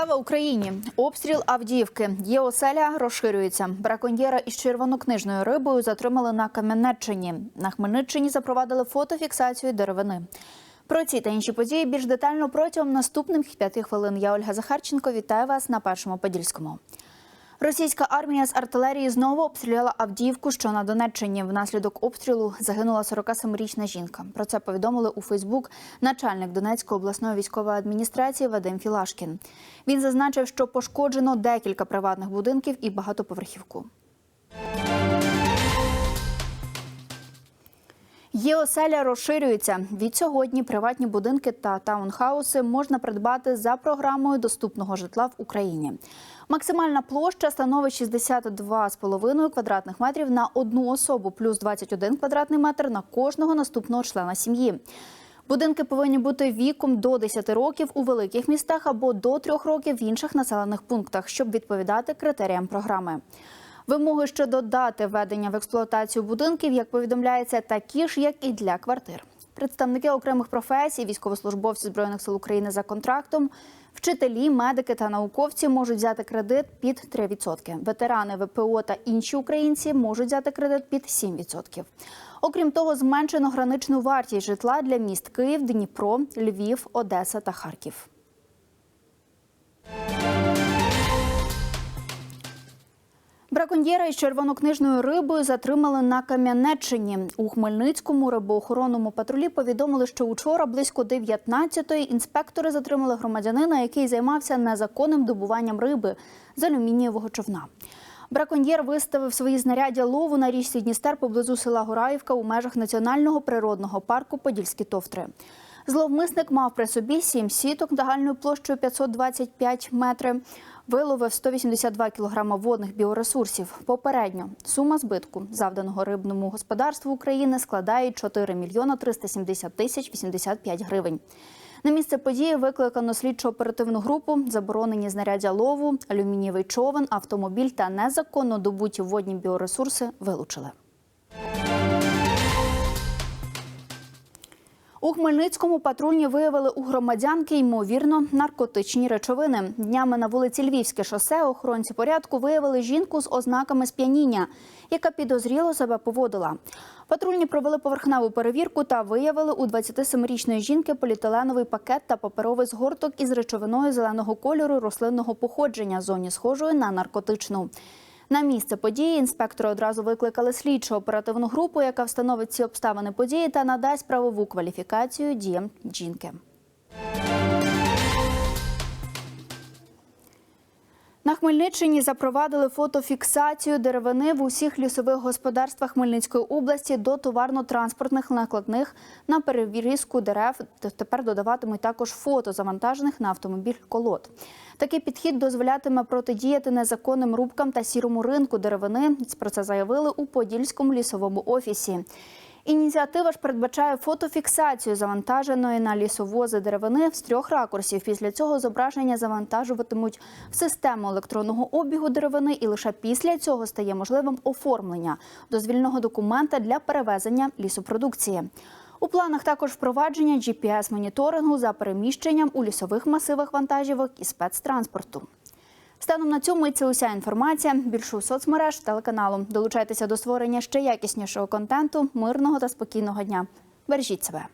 Слава Україні! Обстріл Авдіївки. Є оселя розширюється. Браконьєра із червонокнижною рибою затримали на Кам'янеччині. На Хмельниччині запровадили фотофіксацію деревини. Про ці та інші події більш детально протягом наступних п'яти хвилин. Я Ольга Захарченко. Вітаю вас на першому подільському. Російська армія з артилерії знову обстріляла Авдіївку, що на Донеччині. Внаслідок обстрілу загинула 47-річна жінка. Про це повідомили у Фейсбук начальник Донецької обласної військової адміністрації Вадим Філашкін. Він зазначив, що пошкоджено декілька приватних будинків і багатоповерхівку. ЄОселя розширюється. Від сьогодні приватні будинки та таунхауси можна придбати за програмою доступного житла в Україні. Максимальна площа становить 62,5 квадратних метрів на одну особу, плюс 21 квадратний метр на кожного наступного члена сім'ї. Будинки повинні бути віком до 10 років у великих містах або до 3 років в інших населених пунктах, щоб відповідати критеріям програми. Вимоги щодо дати введення в експлуатацію будинків, як повідомляється, такі ж, як і для квартир. Представники окремих професій, військовослужбовці збройних сил України за контрактом, вчителі, медики та науковці можуть взяти кредит під 3%. Ветерани ВПО та інші українці можуть взяти кредит під 7%. Окрім того, зменшено граничну вартість житла для міст Київ, Дніпро, Львів, Одеса та Харків. Браконьєра із червонокнижною рибою затримали на Кам'янеччині. У Хмельницькому рибоохоронному патрулі повідомили, що учора близько 19-ї інспектори затримали громадянина, який займався незаконним добуванням риби з алюмінієвого човна. Браконьєр виставив свої знаряддя лову на річці Дністер поблизу села Гораївка у межах національного природного парку Подільські товтри. Зловмисник мав при собі сім сіток загальною площею 525 метрів. Виловив 182 кілограма водних біоресурсів. Попередньо сума збитку, завданого рибному господарству України, складає 4 мільйона 370 тисяч 85 гривень. На місце події викликано слідчо-оперативну групу, заборонені знаряддя лову, алюмінієвий човен, автомобіль та незаконно добуті водні біоресурси вилучили. Хмельницькому патрульні виявили у громадянки ймовірно наркотичні речовини. Днями на вулиці Львівське шосе охоронці порядку виявили жінку з ознаками сп'яніння, яка підозріло себе поводила. Патрульні провели поверхневу перевірку та виявили у 27-річної жінки поліетиленовий пакет та паперовий згорток із речовиною зеленого кольору рослинного походження, зоні схожої на наркотичну. На місце події інспектори одразу викликали слідчу оперативну групу, яка встановить ці обставини події та надасть правову кваліфікацію діям жінки. Хмельниччині запровадили фотофіксацію деревини в усіх лісових господарствах Хмельницької області до товарно-транспортних накладних на перевірізку дерев. Тепер додаватимуть також фото завантажених на автомобіль колод. Такий підхід дозволятиме протидіяти незаконним рубкам та сірому ринку деревини. Про це заявили у Подільському лісовому офісі. Ініціатива ж передбачає фотофіксацію завантаженої на лісовози деревини з трьох ракурсів. Після цього зображення завантажуватимуть в систему електронного обігу деревини, і лише після цього стає можливим оформлення дозвільного документа для перевезення лісопродукції. У планах також впровадження GPS-моніторингу за переміщенням у лісових масивах вантажівок і спецтранспорту. Станом на цьому і це уся інформація. Більше у соцмереж телеканалу. Долучайтеся до створення ще якіснішого контенту, мирного та спокійного дня. Бережіть себе.